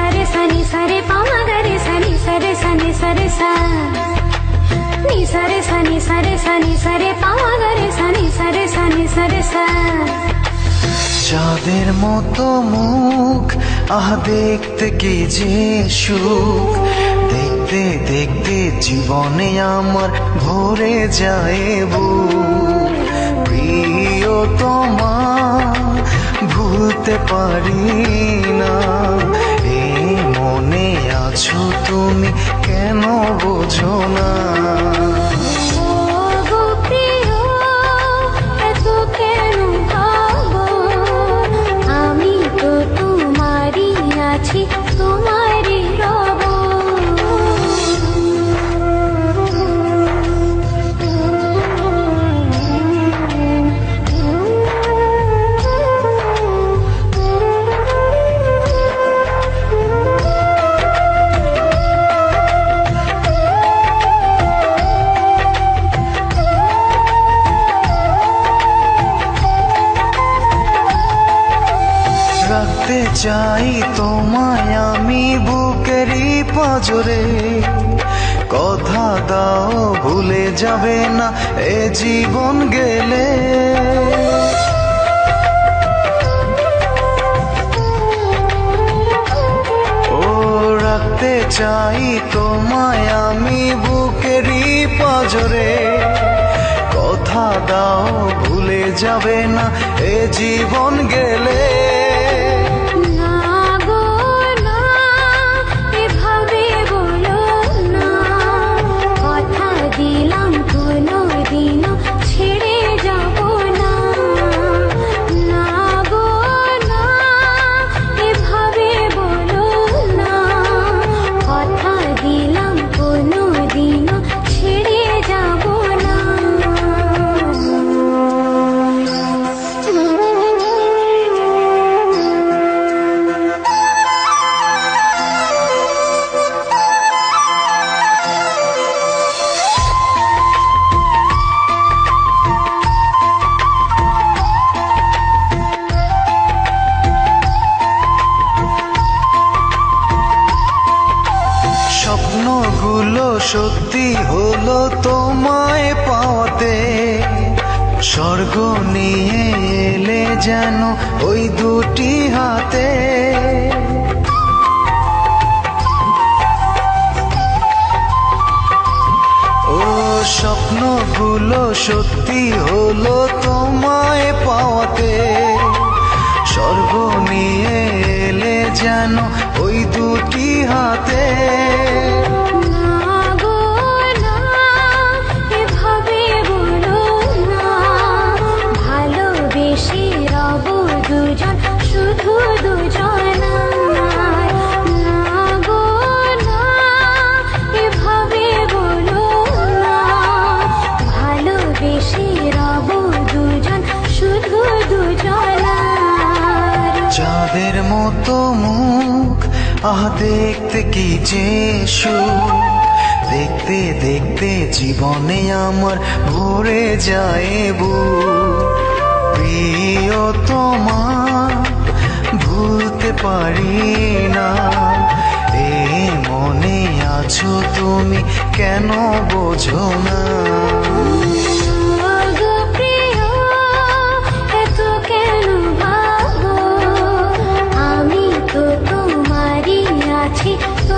సరి సని సరి সানি সারে সানি সারে সা సరి সারে সানি সারে সানি সারে సరి పమ সানি সারে সানি সারে সা চাঁদের মতো মুখ, আহ, দেখতে কে যে সুখ। দেখতে দেখতে জীবনে আমার ভরে যায় বু প্রিয় তোমা ভুলতে পারি আছো তুমি কেন বোঝো না? রাখতে চাই তোমায় আমি বুকেরই পাজরে। কথা দাও, ভুলে যাবে না, এ জীবন গেলে। ও, রাখতে চাই তোমায় আমি বুকেরই পাজরে। কথা দাও, ভুলে যাবে না, এ জীবন গেলে। স্বপ্নগুলো সত্যি হলো তোমায় পাওয়াতে। স্বর্গ নিয়ে এলে যেন ওই দুটি হাতে। ও স্বপ্নগুলো সত্যি হলো তোমায় পাওয়াতে। স্বর্গ নিয়ে এলে যেন ওই দুটি হাতে। মতো মুখ। আহ, দেখতে কি যে দেখতে দেখতে জীবনে আমার ভরে যায় বুক। প্রিয় তোমার, ভুলতে পারি না। এ মনে আছো তুমি, কেন বোঝো না?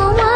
আমি